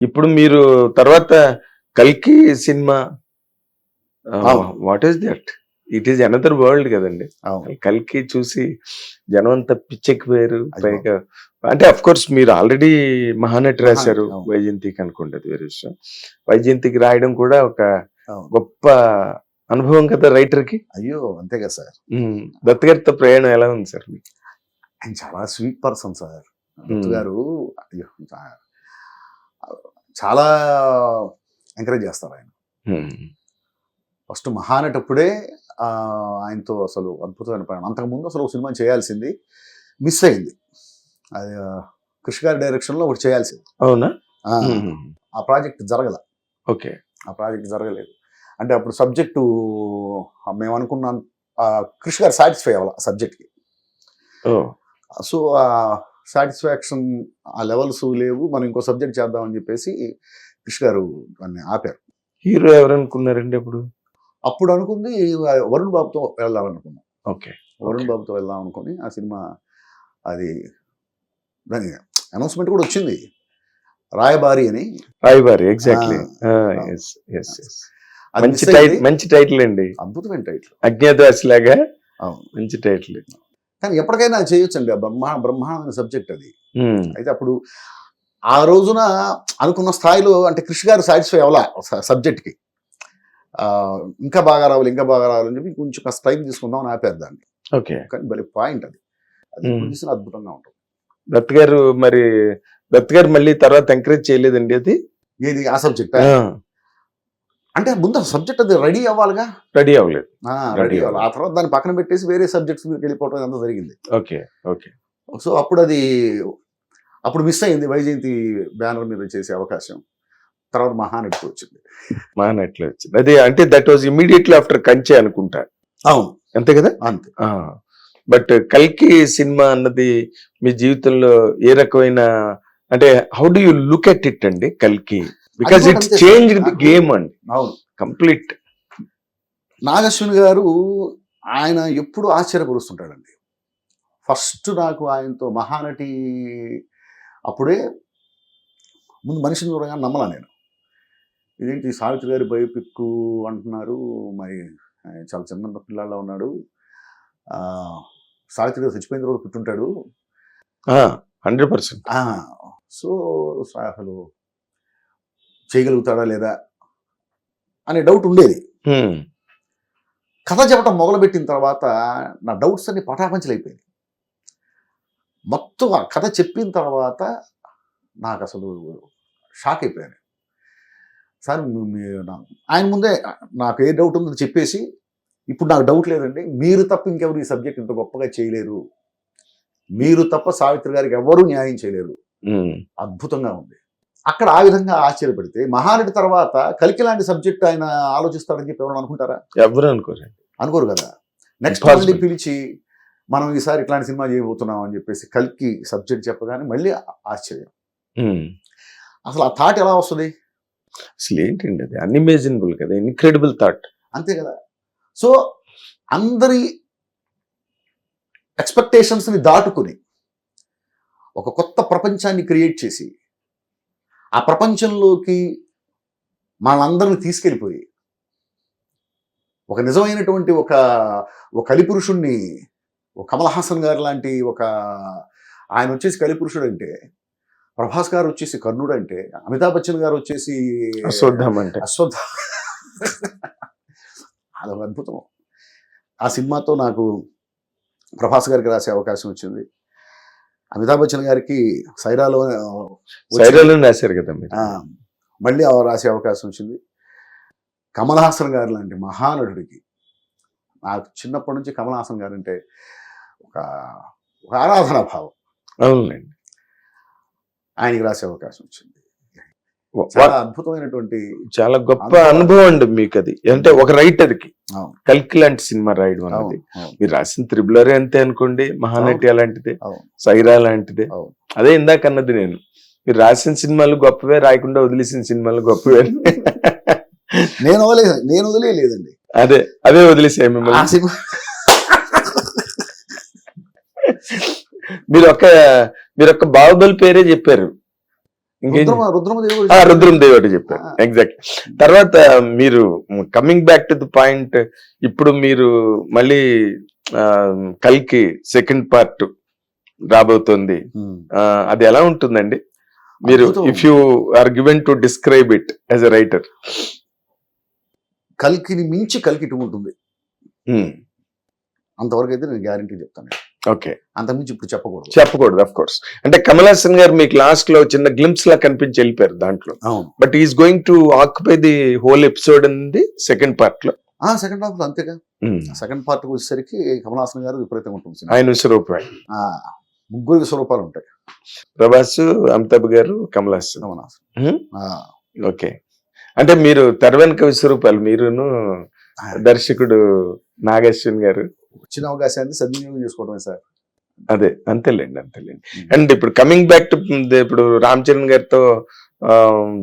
ఇప్పుడు మీరు తర్వాత కల్కి cinema. What is that it is another world కదండి కల్కి చూసి జనం అంతా పిచ్చెక్కిపోయారు. పైగా అంటే అఫ్ కోర్స్ మీరు ఆల్రెడీ మహానటి రాశారు. వైజయంతికి అనుకోండి అది వేరే విషయం వైజయంతికి రాయడం కూడా ఒక. గొప్ప అనుభవం కదా రైటర్కి అయ్యో అంతే కదా సార్. దత్తగారితో ప్రయాణం ఎలా ఉంది సార్ మీకు ఆయన చాలా స్వీట్ పర్సన్ సార్ దత్తు. గారు అయ్యో, చాలా ఎంకరేజ్ చేస్తారు ఆయన. ఫస్ట్ మహానటప్పుడే ఆయనతో అసలు అద్భుతమైన ప్రయాణం. అంతకుముందు అసలు ఒక సినిమా చేయాల్సింది మిస్ అయింది. అది కృషి గారి డైరెక్షన్లో ఒకటి చేయాల్సింది. అవునా? ఆ, ప్రాజెక్ట్ జరగల. ఓకే. ఆ ప్రాజెక్ట్ జరగలేదు. అంటే అప్పుడు సబ్జెక్టు మేము అనుకున్నాం ఆ, కృషి గారు సాటిస్ఫై అవ్వాలి ఆ సబ్జెక్ట్కి. సో సాటిస్ఫాక్షన్ ఆ లెవెల్స్ లేవు మనం ఇంకో సబ్జెక్ట్ చేద్దామని చెప్పేసి కృషి గారు దాన్ని ఆపారు. హీరో ఎవరు అనుకున్నారండి అప్పుడు? అప్పుడు అనుకుంది వరుణ్ బాబుతో వెళ్దామనుకున్నాం ఓకే. వరుణ్. బాబుతో వెళ్దాం అనుకుని ఆ సినిమా అది దాని అనౌన్స్మెంట్ కూడా వచ్చింది. రాయబారి అని. రాయబారి ఎగ్జాక్ట్లీ మంచి టైటిల్ అయింది. మంచి టైటిల్ అండి. అద్భుతమైన టైటిల్. అజ్ఞాతవాసి లాగా మంచి టైటిల్. కానీ ఎప్పటికైనా అది చేయొచ్చండి. బ్రహ్మా బ్రహ్మాండమైన సబ్జెక్ట్ అది. అయితే అప్పుడు ఆ రోజున అనుకున్న స్థాయిలో అంటే కృషి గారు సాటిస్ఫై అవ్వాల సబ్జెక్ట్కి. ఇంకా బాగా రావాలి ఇంకా బాగా రావాలని చెప్పి కొంచెం కాస్త టైం తీసుకుందాం అని ఆపారు దాన్ని. ఓకే. కానీ భలే పాయింట్ అది. అది చూసిన అద్భుతంగా ఉంటుంది. దత్ గారు మరి దత్ గారు మళ్ళీ తర్వాత ఎంకరేజ్ చేయలేదండి అది? ఏది? ఆ సబ్జెక్ట్? అంటే ముందు సబ్జెక్ట్ అది రెడీ అవ్వాలిగా? రెడీ అవ్వలేదు. రెడీ అవ్వాలి. ఆ తర్వాత దాన్ని పక్కన పెట్టేసి వేరే సబ్జెక్ట్స్ మీదకి వెళ్ళిపోవడం అంతా జరిగింది. Okay okay. సో అప్పుడు అది అప్పుడు మిస్ అయింది వైజయంతి బ్యానర్ మీద చేసే అవకాశం. తర్వాత మహానటికి వచ్చింది. మానట్లు వచ్చింది. అదే అంటే దట్ వాజ్ ఇమీడియట్లీ ఆఫ్టర్ కంచె అనుకుంటా. అవును. అంతే కదా? అంతే. బట్ కల్కి సినిమా అన్నది మీ జీవితంలో ఏ రకమైన అంటే how do you look at it అండి కల్కి? బికాస్ ఇట్స్ చేంజ్ గేమ్ అండి. అవును. కంప్లీట్ నాగశ్విన్ గారు ఆయన ఎప్పుడు ఆశ్చర్యపరుస్తుంటాడండి. ఫస్ట్ నాకు ఆయనతో మహానటి అప్పుడే ముందు మనిషిని చూడగానే నమ్మలా నేను. ఇదేంటి సావిత్రి గారి బయోపిక్ అంటున్నారు. మరి ఆయన చాలా చిన్న పిల్లాళ్ళ ఉన్నాడు. సావిత్రి గారు చచ్చిపోయిన తర్వాత పుట్టుంటాడు. హండ్రెడ్ పర్సెంట్ సో అసలు చేయగలుగుతాడా లేదా అనే డౌట్ ఉండేది. కథ చెప్పడం మొదలుపెట్టిన తర్వాత నా డౌట్స్ అన్ని పటాపంచలైపోయాయి మొత్తం ఆ కథ చెప్పిన తర్వాత నాకు అసలు షాక్ అయిపోయాను సార్ ఆయన ముందే నాకు ఏ డౌట్ ఉందో చెప్పేసి ఇప్పుడు నాకు డౌట్ లేదండి. మీరు తప్ప ఇంకెవరు ఈ సబ్జెక్ట్ ఇంత గొప్పగా చేయలేరు. మీరు తప్ప సావిత్రి గారికి ఎవరు న్యాయం చేయలేరు. అద్భుతంగా ఉంది. అక్కడ ఆ విధంగా ఆశ్చర్యపడితే మహానటి తర్వాత కలికి లాంటి సబ్జెక్ట్ ఆయన ఆలోచిస్తాడని చెప్పి ఎవరైనా అనుకుంటారా? ఎవరు అనుకోరండి అనుకోరు కదా. నెక్స్ట్. మళ్ళీ పిలిచి మనం ఈసారి ఇట్లాంటి సినిమా చేయబోతున్నాం అని చెప్పేసి కల్కి సబ్జెక్ట్ చెప్పగానే మళ్ళీ ఆశ్చర్యం. అసలు ఆ థాట్ ఎలా వస్తుంది? అసలు ఏంటండి అది? అన్ఇమేజినబుల్ కదా ఇన్క్రెడిబుల్ థాట్ అంతే కదా. సో అందరి ఎక్స్పెక్టేషన్స్ని దాటుకుని ఒక కొత్త ప్రపంచాన్ని క్రియేట్ చేసి ఆ ప్రపంచంలోకి మనందరిని తీసుకెళ్ళిపోయి ఒక నిజమైనటువంటి ఒక ఒక కలిపురుషుణ్ణి ఒక కమల్ హాసన్ గారు లాంటి ఒక ఆయన వచ్చేసి కలిపురుషుడు అంటే ప్రభాస్ గారు వచ్చేసి కర్ణుడు అంటే అమితాబ్ బచ్చన్ గారు వచ్చేసి అశ్వత్థామ అంటే. అశ్వత్థ అదొక అద్భుతం. ఆ సినిమాతో నాకు ప్రభాస్ గారికి రాసే అవకాశం వచ్చింది. అమితాబ్ బచ్చన్ గారికి సైరాలో సైరాలో రాశారు కదా మళ్ళీ రాసే అవకాశం వచ్చింది. కమల్ హాసన్ గారు లాంటి మహానటుడికి నాకు చిన్నప్పటి నుంచి కమల్ హాసన్ గారు అంటే ఒక ఒక ఆరాధనా భావం. అవునండి ఆయనకి రాసే అవకాశం వచ్చింది. చాలా అద్భుతమైనటువంటి చాలా గొప్ప అనుభవం. అండి మీకు అది అంటే ఒక రైటర్కి అవును, కల్కి లాంటి సినిమా రాయడం అవును, మీరు రాసిన త్రిబులరే అంతే అనుకోండి మహానటి అలాంటిదే. సైరా లాంటిదే. అదే ఇందాక అన్నది నేను. మీరు రాసిన సినిమాలు గొప్పవే రాయకుండా వదిలేసిన సినిమాలు గొప్పవే. నేను నేను వదిలేయలేదండి. అదే అదే వదిలేసాయి ఆ మిమ్మల్ని సినిమా మీరు ఒక మీరు ఒక బాహుబలి పేరే చెప్పారు. ఇంకేం రుద్రం దేవటి చెప్పారు. ఎగ్జాక్ట్ తర్వాత మీరు coming back to the point ఇప్పుడు మీరు మళ్ళీ కల్కి సెకండ్ పార్ట్ రాబోతోంది. అది ఎలా ఉంటుందండి? మీరు. If you are given to describe it as a writer కల్కిని మించి కల్కి ఇటు ఉంటుంది. అంతవరకు అయితే నేను గ్యారంటీ చెప్తాను. ఓకే. అంతకుమించి ఇప్పుడు చెప్పకూడదు. చెప్పకూడదు అఫ్ కోర్స్ అంటే కమల్ హాసన్ గారు మీకు లాస్ట్లో చిన్న గ్లిమ్స్ లా కనిపించి వెళ్ళిపోయారు దాంట్లో. అవును. But is going to occupy the whole episode ఉంది సెకండ్ పార్ట్లో. ఆ సెకండ్ హాఫ్ అంతేగా. సెకండ్ పార్ట్ వచ్చేసరికి కమల్ హాసన్ గారు విపరీతంగా ఉంటుంది. ఆయన విశ్వరూపాయి ఆ, ముగ్గురు విశ్వరూపాలు ఉంటాయి. ప్రభాస్ అమితాబ్ గారు కమల్ హాసన్ కమల్ హాసన్ Hmm? ఓకే. అంటే మీరు తెర వెనుక విశ్వరూపాలు మీరును దర్శకుడు నాగేశ్వన్ గారు వచ్చిన అవకాశాన్ని సద్వినియోగం చేసుకోవడమే సార్. అదే అంతేలేండి అంతేలేండి. అండ్ ఇప్పుడు కమింగ్ బ్యాక్ టు ఇప్పుడు రామ్ చరణ్ గారితో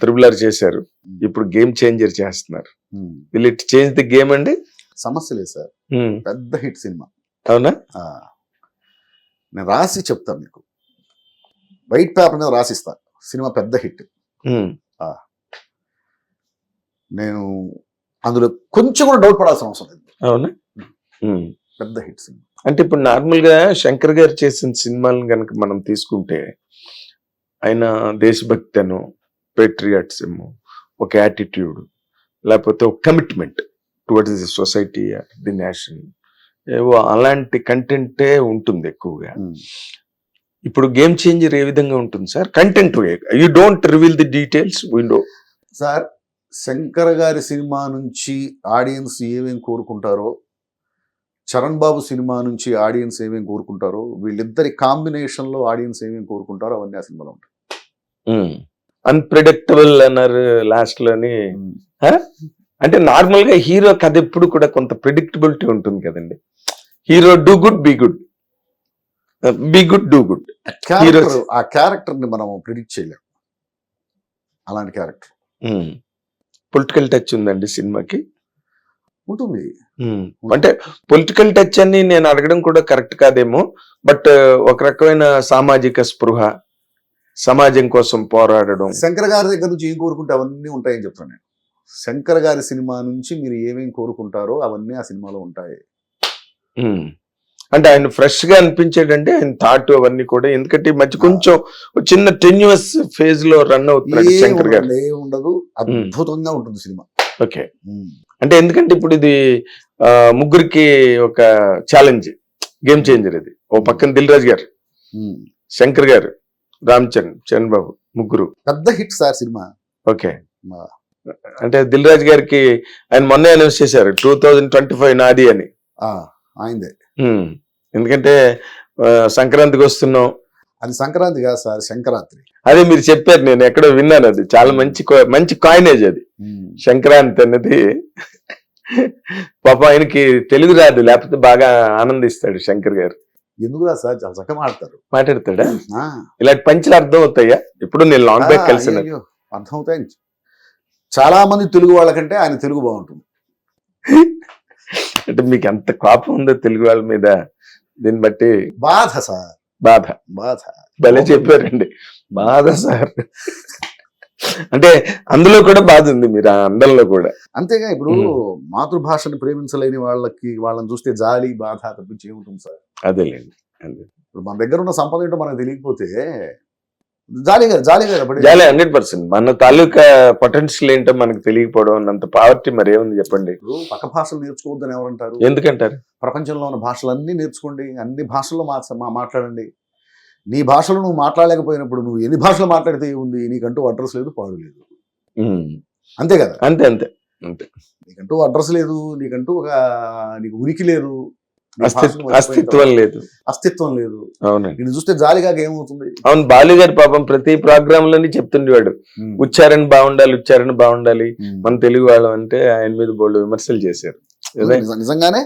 త్రిబులర్ చేశారు. ఇప్పుడు గేమ్ చేంజర్ చేస్తున్నారు. Will it change the game అండి? సమస్య లేదు సార్. పెద్ద హిట్ సినిమా. అవునా? నేను రాసి చెప్తాను మీకు. వైట్ పేపర్ మీద రాసిస్తా. సినిమా పెద్ద హిట్. నేను అందులో కొంచెం కూడా డౌట్ పడాల్సిన అవసరం లేదు. అవునా. పెద్ద హిట్ సినిమా. అంటే ఇప్పుడు నార్మల్గా శంకర్ గారు చేసిన సినిమాలను కనుక మనం తీసుకుంటే ఆయన దేశభక్తి అను పేట్రియాటిజం ఒక యాటిట్యూడ్ లేకపోతే ఒక commitment towards the society the nation ఏవో అలాంటి కంటెంటే ఉంటుంది ఎక్కువగా. ఇప్పుడు గేమ్ చేంజర్ ఏ విధంగా ఉంటుంది sir content you don't reveal the details window sir Shankar గారి సినిమా నుంచి ఆడియన్స్ ఏమేం కోరుకుంటారో చరణ్ బాబు సినిమా నుంచి ఆడియన్స్ ఏమేం కోరుకుంటారో వీళ్ళిద్దరి కాంబినేషన్లో ఆడియన్స్ ఏమేం కోరుకుంటారో అవన్నీ ఆ సినిమాలో ఉంటాయి. అన్ప్రిడిక్టబుల్ అన్నారు లాస్ట్లోని అంటే నార్మల్గా హీరో కథ ఎప్పుడు కూడా కొంత ప్రిడిక్టబిలిటీ ఉంటుంది కదండి. Hero do good be good be good do good character ఆ క్యారెక్టర్ని మనం ప్రిడిక్ట్ చేయలేం. అలాంటి క్యారెక్టర్ పొలిటికల్ టచ్ ఉందండి సినిమాకి. ఉంటుంది. అంటే పొలిటికల్ టచ్ అని నేను అడగడం కూడా కరెక్ట్ కాదేమో బట్ ఒక రకమైన సామాజిక స్పృహ సమాజం కోసం పోరాడడం. శంకర్ గారి దగ్గర నుంచి ఏం కోరుకుంటే అవన్నీ ఉంటాయని చెప్తాను నేను. శంకర్ గారి సినిమా నుంచి మీరు ఏమేం కోరుకుంటారో అవన్నీ ఆ సినిమాలో ఉంటాయి. అంటే ఆయన ఫ్రెష్గా అనిపించాడంటే ఆయన థాట్ అవన్నీ కూడా ఎందుకంటే మధ్య కొంచెం చిన్న టెన్యూస్ ఫేజ్లో రన్ అవుతున్నాడు శంకర్ గారు. ఉండదు అద్భుతంగా ఉంటుంది సినిమా. ఓకే. అంటే ఎందుకంటే ఇప్పుడు ఇది ముగ్గురికి ఒక ఛాలెంజ్ గేమ్ చేంజర్ ఇది. ఓ పక్కన దిల్ రాజు గారు శంకర్ గారు రామ్ చరణ్ చరణ్ బాబు ముగ్గురు. పెద్ద హిట్ సార్ సినిమా. ఓకే. అంటే దిల్ రాజు గారికి ఆయన మొన్నే అనౌన్స్ చేశారు టూ థౌజండ్ ట్వంటీ ఫైవ్ నాది అని. ఆయనదే. ఉమ్. ఎందుకంటే సంక్రాంతికి వస్తున్నాం అది సంక్రాంతి కాదు సార్ సంక్రాంతి. అదే మీరు చెప్పారు నేను ఎక్కడో విన్నాను అది. చాలా మంచి కో- మంచి కాయినేజ్ అది. సంక్రాంతి అన్నది పాప ఆయనకి తెలుగు రాదు లేకపోతే బాగా ఆనందిస్తాడు శంకర్ గారు. ఎందుకు రా సార్? చాలా చక్కగా మాడతారు మాట్లాడతాడా? ఇలాంటి పంచులు అర్థం అవుతాయా ఇప్పుడు నేను లాంగ్ బ్యాక్ ఆ, కలిసిన. అయ్యయ్యో, అర్థమవుతాయి. చాలా మంది తెలుగు వాళ్ళకంటే ఆయన తెలుగు బాగుంటుంది. అంటే మీకు ఎంత కోపం ఉందో తెలుగు వాళ్ళ మీద దీన్ని బట్టి. బాధ సార్. బాధ. బాధ. భలే చెప్పారండి. బాధ సార్. అంటే అందులో కూడా బాధ ఉంది మీరు ఆ అందంలో కూడా. అంతేగా ఇప్పుడు. మాతృభాషను ప్రేమించలేని వాళ్ళకి వాళ్ళని చూస్తే జాలి బాధ తప్పించి ఏముంటుంది సార్? అదేలేండి. అదే. ఇప్పుడు మన దగ్గర ఉన్న సంపద ఏంటో మనకు తెలియకపోతే జాలీగా జాలీగా జాలే హండ్రెడ్ పర్సెంట్. మన తాలూకా పొటెన్షియల్ ఏంటో మనకు తెలియకపోవడం అన్నంత పావర్టీ మరి ఏముంది చెప్పండి? పక్క భాషలు నేర్చుకోవద్దని ఎవరంటారు? ఎందుకంటారు? ప్రపంచంలో ఉన్న భాషలన్నీ నేర్చుకోండి. అన్ని భాషల్లో మా మాట్లాడండి. నీ భాషలో నువ్వు మాట్లాడలేకపోయినప్పుడు నువ్వు ఎన్ని భాషలు మాట్లాడితే ఉంది నీకంటూ అడ్రస్ లేదు పాడు లేదు. అంతే కదా? అంతే అంతే. అంతే. నీకంటూ అడ్రస్ లేదు నీకంటూ ఒక నీకు ఉనికి లేదు. అస్తిత్వ లేదు. అస్తిత్వం లేదు. అవునండి. చూస్తే జాలిగా ఏమవుతుంది అవును బాలు గారి పాపం ప్రతి ప్రోగ్రామ్లోని చెప్తుండేవాడు ఉచ్చారణ బాగుండాలి ఉచ్చారణ బాగుండాలి. మన తెలుగు వాళ్ళం అంటే ఆయన మీద బోల్డ్ విమర్శలు చేశారు. నిజంగానే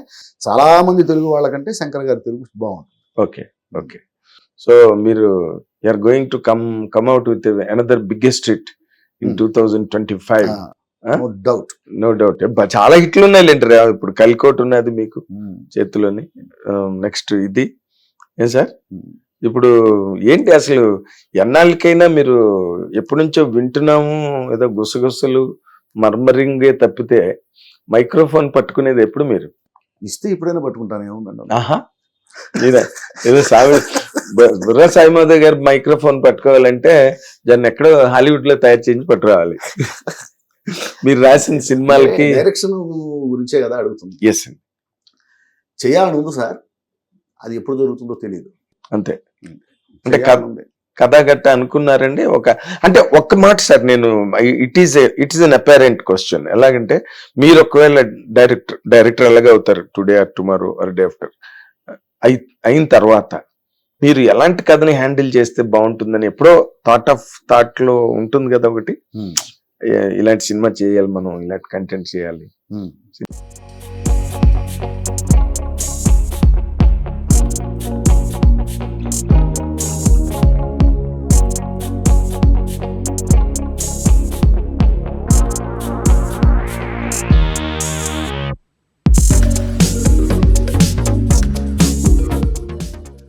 చాలా మంది తెలుగు వాళ్ళకంటే శంకర్ గారి తెలుగు బాగుంటుంది. Okay okay. సో మీరు are going to come come out with another biggest hit in. Two thousand twenty five doubt no doubt చాలా హిట్లు ఉన్నాయి లేంటారు ఇప్పుడు కలికోట్ ఉన్నది మీకు చేతిలోని నెక్స్ట్ ఇది. ఏం సార్? ఇప్పుడు ఏంటి అసలు ఎన్నాళ్ళకైనా మీరు ఎప్పటి నుంచో వింటున్నాము ఏదో గుసగుసలు మర్మరింగే తప్పితే మైక్రోఫోన్ పట్టుకునేది ఎప్పుడు మీరు? ఇస్తే ఇప్పుడైనా పట్టుకుంటాను ఏముందండి ఆహా. ఏదో సావి బుర్ర సాయిమాధవ్ గారు మైక్రోఫోన్ పట్టుకోవాలంటే దాన్ని ఎక్కడో హాలీవుడ్లో తయారు చేయించి పట్టుకోవాలి మీరు రాసిన సినిమాలకి డైరెక్షన్ గురించే కదా అడుగుతుంది. ఎస్ చేయాలని ఉంది సార్. అది ఎప్పుడు జరుగుతుందో తెలియదు అంతే. అంటే కథ గట్ట అనుకున్నారండి ఒక అంటే ఒక్క మాట సార్ నేను it is it is an apparent question ఎలాగంటే మీరు ఒకవేళ డైరెక్టర్ డైరెక్టర్ ఎలాగ అవుతారు today or tomorrow or day after అయిన తర్వాత మీరు ఎలాంటి కథని హ్యాండిల్ చేస్తే బాగుంటుందని ఎప్పుడో థాట్ ఆఫ్ థాట్లో ఉంటుంది కదా ఒకటి? ఇలాంటి సినిమా చేయాలి మనం ఇలాంటి కంటెంట్ చేయాలి. Hmm.